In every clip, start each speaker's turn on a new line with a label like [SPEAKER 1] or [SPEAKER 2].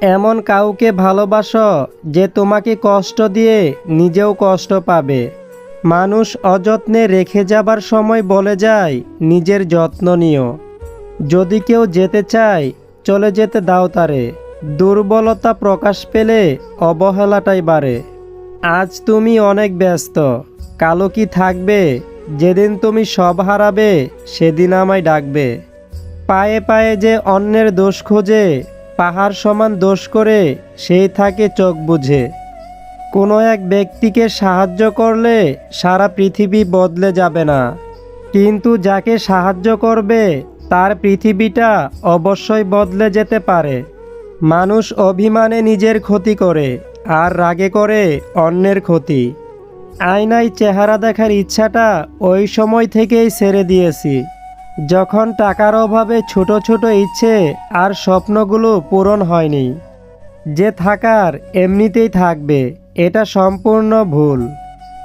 [SPEAKER 1] এমন কাউকে ভালোবাসো যে তোমাকে কষ্ট দিয়ে নিজেও কষ্ট পাবে। মানুষ অযত্নে রেখে যাবার সময় বলে যায়, নিজের যত্ন নিও। যদি কেউ যেতে চায়, চলে যেতে দাও তারে। দুর্বলতা প্রকাশ পেলে অবহেলাটাই বাড়ে। আজ তুমি অনেক ব্যস্ত। কালো কি থাকবে? যেদিন তুমি সব হারাবে, সেদিন আমায় ডাকবে। পায়ে পায়ে যে অন্যের দোষ খোঁজে পাহাড় সমান দোষ করে, সেই থাকে চোখ বুঝে। কোনো এক ব্যক্তিকে সাহায্য করলে সারা পৃথিবী বদলে যাবে না। কিন্তু যাকে সাহায্য করবে, তার পৃথিবীটা অবশ্যই বদলে যেতে পারে। মানুষ অভিমানে নিজের ক্ষতি করে, আর রাগে করে অন্যের ক্ষতি। আয়নায় চেহারা দেখার ইচ্ছাটা ওই সময় থেকেই ছেড়ে দিয়েছি। যখন টাকার অভাবে ছোট ছোট ইচ্ছে আর স্বপ্নগুলো পূরণ হয়নি, যে থাকার এমনিতেই থাকবে, এটা সম্পূর্ণ ভুল।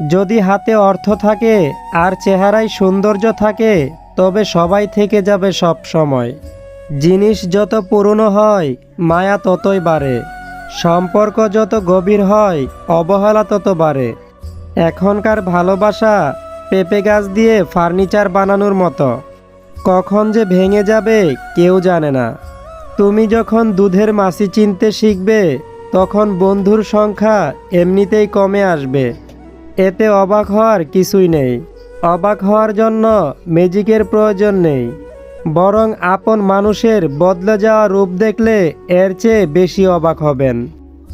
[SPEAKER 1] যদি হাতে অর্থ থাকে আর চেহারায় সৌন্দর্য থাকে, তবে সবাই থেকে যাবে সব সময়। জিনিস যত পুরনো হয়, মায়া ততই বাড়ে। সম্পর্ক যত গভীর হয়, অবহেলা তত বাড়ে। এখনকার ভালোবাসা পেঁপে গাছ দিয়ে ফার্নিচার বানানোর মতো। কখন যে ভেঙে যাবে কেউ জানে না। তুমি যখন দুধের মাসি চিনতে শিখবে, তখন বন্ধুর সংখ্যা এমনিতেই কমে আসবে। এতে অবাক হওয়ার কিছুই নেই। অবাক হওয়ার জন্য ম্যাজিকের প্রয়োজন নেই। বরং আপন মানুষের বদলে যাওয়া রূপ দেখলে এর চেয়ে বেশি অবাক হবেন।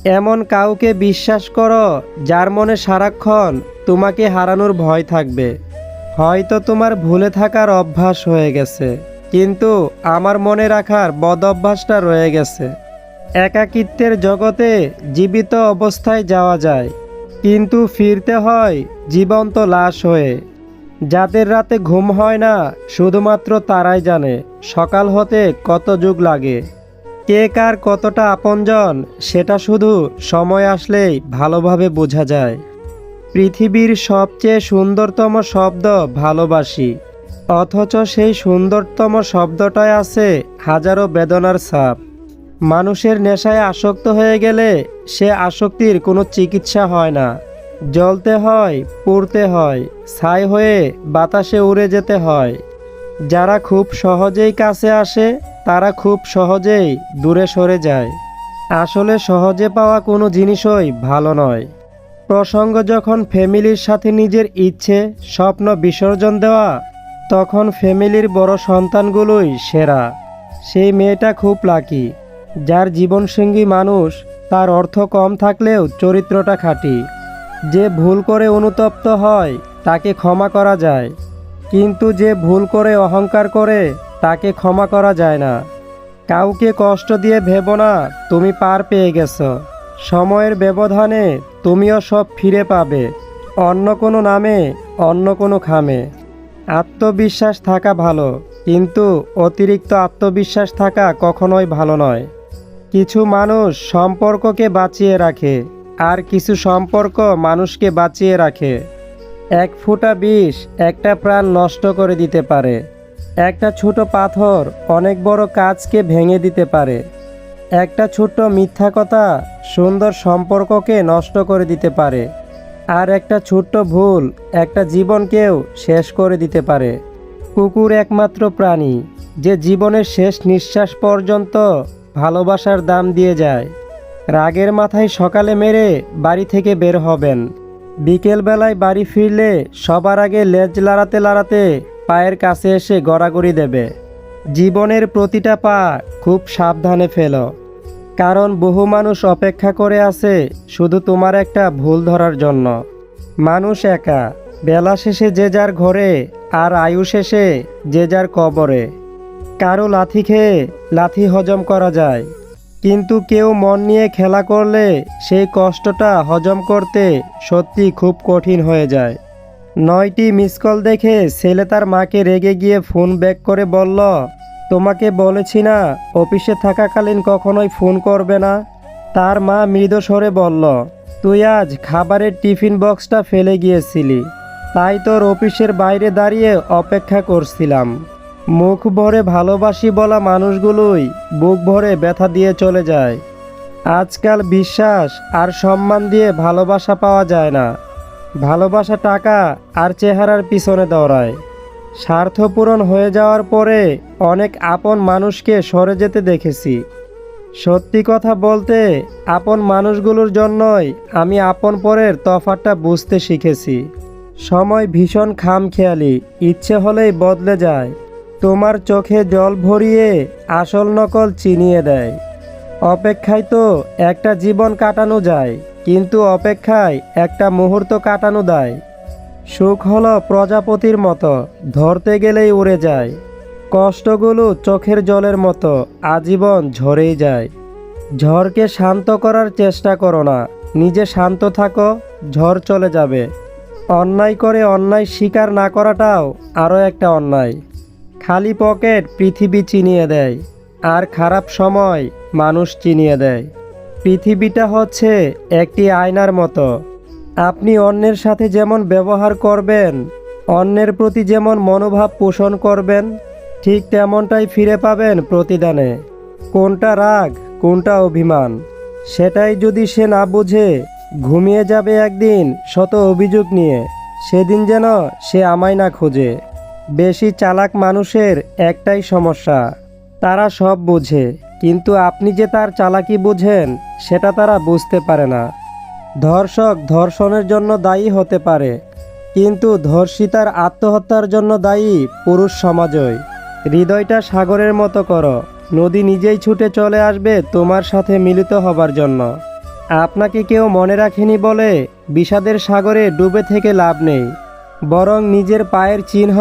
[SPEAKER 1] এমন কাউকে বিশ্বাস করো, যার মনে সারাক্ষণ তোমাকে হারানোর ভয় থাকবে। হয়তো তোমার ভুলে থাকার অভ্যাস হয়ে গেছে, কিন্তু আমার মনে রাখার বদ অভ্যাসটা রয়ে গেছে। একাকিত্বের জগতে জীবিত অবস্থায় যাওয়া যায়, কিন্তু ফিরতে হয় জীবন্ত লাশ হয়ে। যাদের রাতে ঘুম হয় না, শুধুমাত্র তারাই জানে সকাল হতে কত যুগ লাগে। কে কার কতটা আপনজন, সেটা শুধু সময় আসলেই ভালোভাবে বোঝা যায়। পৃথিবীর সবচেয়ে সুন্দরতম শব্দ ভালোবাসি। অথচ সেই সুন্দরতম শব্দটায় আছে হাজারো বেদনার ছাপ। মানুষের নেশায় আসক্ত হয়ে গেলে সে আসক্তির কোনো চিকিৎসা হয় না। জ্বলতে হয়, পড়তে হয়, ছাই হয়ে বাতাসে উড়ে যেতে হয়। যারা খুব সহজেই কাছে আসে, তারা খুব সহজেই দূরে সরে যায়। আসলে সহজে পাওয়া কোনো জিনিসই ভালো নয়। প্রসঙ্গ যখন ফ্যামিলির সাথে নিজের ইচ্ছে, স্বপ্ন বিসর্জন দেওয়া, তখন ফ্যামিলির বড় সন্তানগুলোই সেরা। সেই মেয়েটা খুব লাকি। যার জীবনসঙ্গী মানুষ, তার অর্থ কম থাকলেও চরিত্রটা খাঁটি। যে ভুল করে অনুতপ্ত হয়, তাকে ক্ষমা করা যায়। কিন্তু যে ভুল করে অহংকার করে, তাকে ক্ষমা করা যায় না। কাউকে কষ্ট দিয়ে ভেবো না, তুমি পার পেয়ে গেছো। সময়ের ব্যবধানে তুমিও সব ফিরে পাবে, অন্য কোনো নামে, অন্য কোনো খামে। আত্মবিশ্বাস থাকা ভালো, কিন্তু অতিরিক্ত আত্মবিশ্বাস থাকা কখনোই ভালো নয়। কিছু মানুষ সম্পর্ককে বাঁচিয়ে রাখে, আর কিছু সম্পর্ক মানুষকে বাঁচিয়ে রাখে। এক ফুটা বিষ একটা প্রাণ নষ্ট করে দিতে পারে। একটা ছোট পাথর অনেক বড় কাজকে ভেঙে দিতে পারে। একটা ছোট্ট মিথ্যা কথা সুন্দর সম্পর্ককে নষ্ট করে দিতে পারে, আর একটা ছোট্ট ভুল একটা জীবনকেও শেষ করে দিতে পারে। কুকুর একমাত্র প্রাণী, যে জীবনের শেষ নিঃশ্বাস পর্যন্ত ভালোবাসার দাম দিয়ে যায়। রাগের মাথায় সকালে মেরে বাড়ি থেকে বের হবেন। বিকেলবেলায় বাড়ি ফিরলে সবার আগে লেজ লাড়াতে লাড়াতে পায়ের কাছে এসে গড়াগড়ি দেবে। জীবনের প্রতিটা পা খুব সাবধানে ফেলো। কারণ বহু মানুষ অপেক্ষা করে আছে শুধু তোমার একটা ভুল ধরার জন্য। মানুষ একা, বেলা শেষে যে যার ঘরে আর আয়ু শেষে যে যার কবরে। কারও লাথি খেয়ে লাথি হজম করা যায়, কিন্তু কেউ মন নিয়ে খেলা করলে সেই কষ্টটা হজম করতে সত্যি খুব কঠিন হয়ে যায়। নয়টি মিস কল দেখে ছেলে তার মাকে রেগে গিয়ে ফোন ব্যাক করে বলল তোমাকে বলেছি না, অফিসে থাকাকালীন কখনোই ফোন করবে না। তার মা মৃদু স্বরে বলল, তুই আজ খাবারের টিফিন বক্সটা ফেলে গিয়েছিলি। তাই তোর অফিসের বাইরে দাঁড়িয়ে অপেক্ষা করছিলাম। মুখ ভরে ভালোবাসি বলা মানুষগুলোই বুক ভরে ব্যথা দিয়ে চলে যায়। আজকাল বিশ্বাস আর সম্মান দিয়ে ভালোবাসা পাওয়া যায় না। ভালোবাসা টাকা আর চেহারার পিছনে দৌড়ায়। স্বার্থ পূরণ হয়ে যাওয়ার পরে অনেক আপন মানুষকে সরে যেতে দেখেছি। সত্যি কথা বলতে, আপন মানুষগুলোর জন্যই আমি আপন পরের তফাতটা বুঝতে শিখেছি। সময় ভীষণ খামখেয়ালি, ইচ্ছে হলেই বদলে যায়। তোমার চোখে জল ভরিয়ে আসল নকল চিনিয়ে দেয়। অপেক্ষায় তো একটা জীবন কাটানো যায়, কিন্তু অপেক্ষায় একটা মুহূর্ত কাটানো দেয়। সুখ হলো প্রজাপতির মতো, ধরতে গেলেই উড়ে যায়। কষ্টগুলো চোখের জলের মতো, আজীবন ঝরেই যায়। ঝড়কে শান্ত করার চেষ্টা করো না, নিজে শান্ত থাকো, ঝড় চলে যাবে। অন্যায় করে অন্যায় স্বীকার না করাটাও আরও একটা অন্যায়। খালি পকেট পৃথিবী চিনিয়ে দেয়, আর খারাপ সময় মানুষ চিনিয়ে দেয়। পৃথিবীটা হচ্ছে একটি আয়নার মতো আপনি অন্যের সাথে যেমন ব্যবহার করবেন, অন্যের প্রতি যেমন মনোভাব পোষণ করবেন, ঠিক তেমনটাই ফিরে পাবেন প্রতিদানে। কোনটা রাগ, কোনটা অভিমান, সেটাই যদি সে না বুঝে, ঘুমিয়ে যাবে একদিন শত অভিযোগ নিয়ে, সেদিন যেন সে আমায় না খোঁজে। বেশি চালাক মানুষের একটাই সমস্যা, তারা সব বোঝে, কিন্তু আপনি যে তার চালাকি বোঝেন, সেটা তারা বুঝতে পারে না। ধর্ষক ধর্ষণের জন্য দায়ী হতে পারে, কিন্তু ধর্ষিতার আত্মহত্যার জন্য দায়ী পুরুষ সমাজই। হৃদয়টা সাগরের মতো করো, নদী নিজেই ছুটে চলে আসবে তোমার সাথে মিলিত হবার জন্য। আপনাকে কেউ মনে রাখেনি বলে বিষাদের সাগরে ডুবে থেকে লাভ নেই, বরং নিজের পায়ের চিহ্ন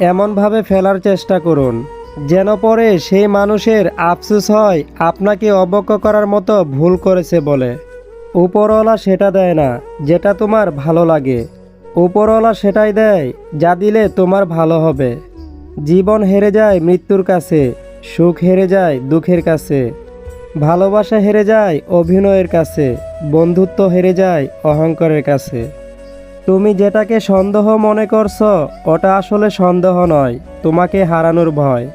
[SPEAKER 1] এমনভাবে ফেলার চেষ্টা করুন। যেন পরে সেই মানুষের আফসোস হয়, আপনাকে অবজ্ঞ করার মতো ভুল করেছে বলে। উপরওয়ালা সেটা দেয় না, যেটা তোমার ভালো লাগে। উপরওয়ালা সেটাই দেয়, যা দিলে তোমার ভালো হবে। জীবন হেরে যায় মৃত্যুর কাছে, সুখ হেরে যায় দুঃখের কাছে। ভালোবাসা হেরে যায় অভিনয়ের কাছে, বন্ধুত্ব হেরে যায় অহংকারের কাছে। তুমি যেটাকে সন্দেহ মনে করছ, ওটা আসলে সন্দেহ নয়, তোমাকে হারানোর ভয়।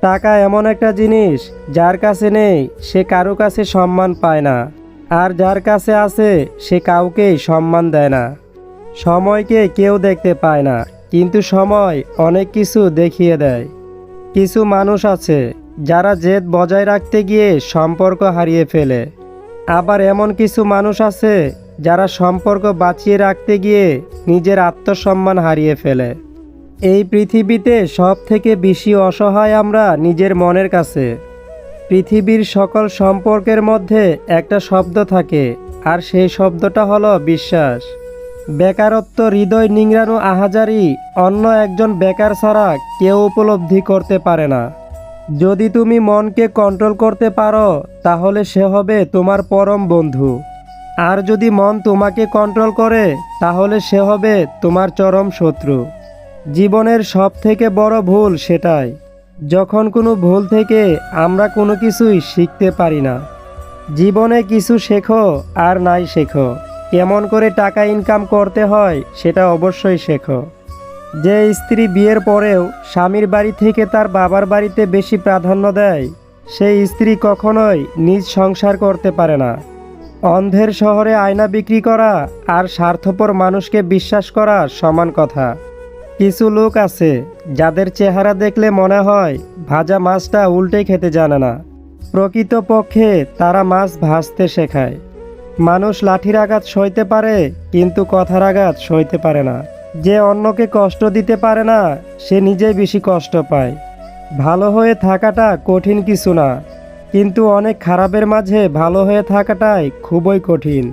[SPEAKER 1] টাকা এমন একটা জিনিস, যার কাছে নেই, সে কারও কাছে সম্মান পায় না। আর যার কাছে আছে, সে কাউকেই সম্মান দেয় না। সময়কে কেউ দেখতে পায় না, কিন্তু সময় অনেক কিছু দেখিয়ে দেয়। কিছু মানুষ আছে, যারা জেদ বজায় রাখতে গিয়ে সম্পর্ক হারিয়ে ফেলে। আবার এমন কিছু মানুষ আছে, যারা সম্পর্ক বাঁচিয়ে রাখতে গিয়ে নিজের আত্মসম্মান হারিয়ে ফেলে। এই পৃথিবীতে সব থেকে বেশি অসহায় আমরা নিজের মনের কাছে। পৃথিবীর সকল সম্পর্কের মধ্যে একটা শব্দ থাকে, আর সেই শব্দটা হলো বিশ্বাস। বেকারত্ব হৃদয় নিংড়ানো আহাজারি অন্য একজন বেকার ছাড়া কেউ উপলব্ধি করতে পারে না। যদি তুমি মনকে কন্ট্রোল করতে পারো, তাহলে সে হবে তোমার পরম বন্ধু। আর যদি মন তোমাকে কন্ট্রোল করে, তাহলে সে হবে তোমার চরম শত্রু। জীবনের সব থেকে বড় ভুল সেটাই। যখন কোনো ভুল থেকে আমরা কোনো কিছুই শিখতে পারি না। জীবনে কিছু শেখো আর নাই শেখো। কেমন করে টাকা ইনকাম করতে হয় সেটা অবশ্যই শেখো। যে স্ত্রী বিয়ের পরেও স্বামীর বাড়ি থেকে তার বাবার বাড়িতে বেশি প্রাধান্য দেয়, সেই স্ত্রী কখনোই নিজ সংসার করতে পারে না। অন্ধের শহরে আয়না বিক্রি করা আর স্বার্থপর মানুষকে বিশ্বাস করা সমান কথা। কিছু লোক আছে, যাদের চেহারা দেখলে মনে হয় ভাজা মাছটা উল্টে খেতে জানে না। প্রকৃতপক্ষে তারা মাছ ভাজতে শেখায়। মানুষ লাঠির আঘাত সইতে পারে, কিন্তু কথার আঘাত সইতে পারে না। যে অন্যকে কষ্ট দিতে পারে না, সে নিজেই বেশি কষ্ট পায়। ভালো হয়ে থাকাটা কঠিন কিছু না, কিন্তু অনেক খারাপের মাঝে ভালো হয়ে থাকাটাই খুবই কঠিন।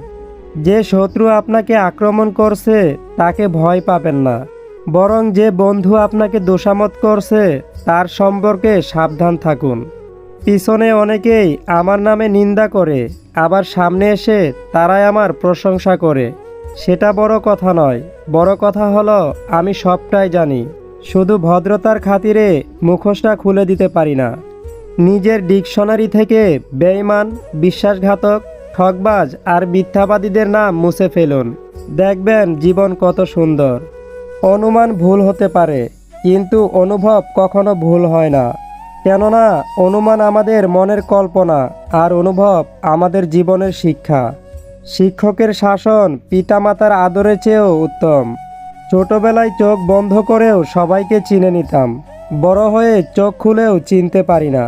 [SPEAKER 1] যে শত্রু আপনাকে আক্রমণ করছে, তাকে ভয় পাবেন না। বরং যে বন্ধু আপনাকে দোষামত করছে, তার সম্পর্কে সাবধান থাকুন। পিছনে অনেকেই আমার নামে নিন্দা করে, আবার সামনে এসে তারাই আমার প্রশংসা করে। সেটা বড় কথা নয়, বড় কথা হলো আমি সবটাই জানি। শুধু ভদ্রতার খাতিরে মুখোশটা খুলে দিতে পারি না। নিজের ডিকশনারি থেকে বেঈমান, বিশ্বাসঘাতক ঠকবাজ আর মিথ্যাবাদীদের নাম মুছে ফেলুন। দেখবেন জীবন কত সুন্দর। অনুমান ভুল হতে পারে, কিন্তু অনুভব কখনো ভুল হয় না। কেননা, অনুমান আমাদের মনের কল্পনা আর অনুভব আমাদের জীবনের শিক্ষা। শিক্ষকের শাসন পিতামাতার আদরের চেয়েও উত্তম। ছোটবেলায় চোখ বন্ধ করেও সবাইকে চিনে নিতাম, বড় হয়ে চোখ খুলেও চিনতে পারি না।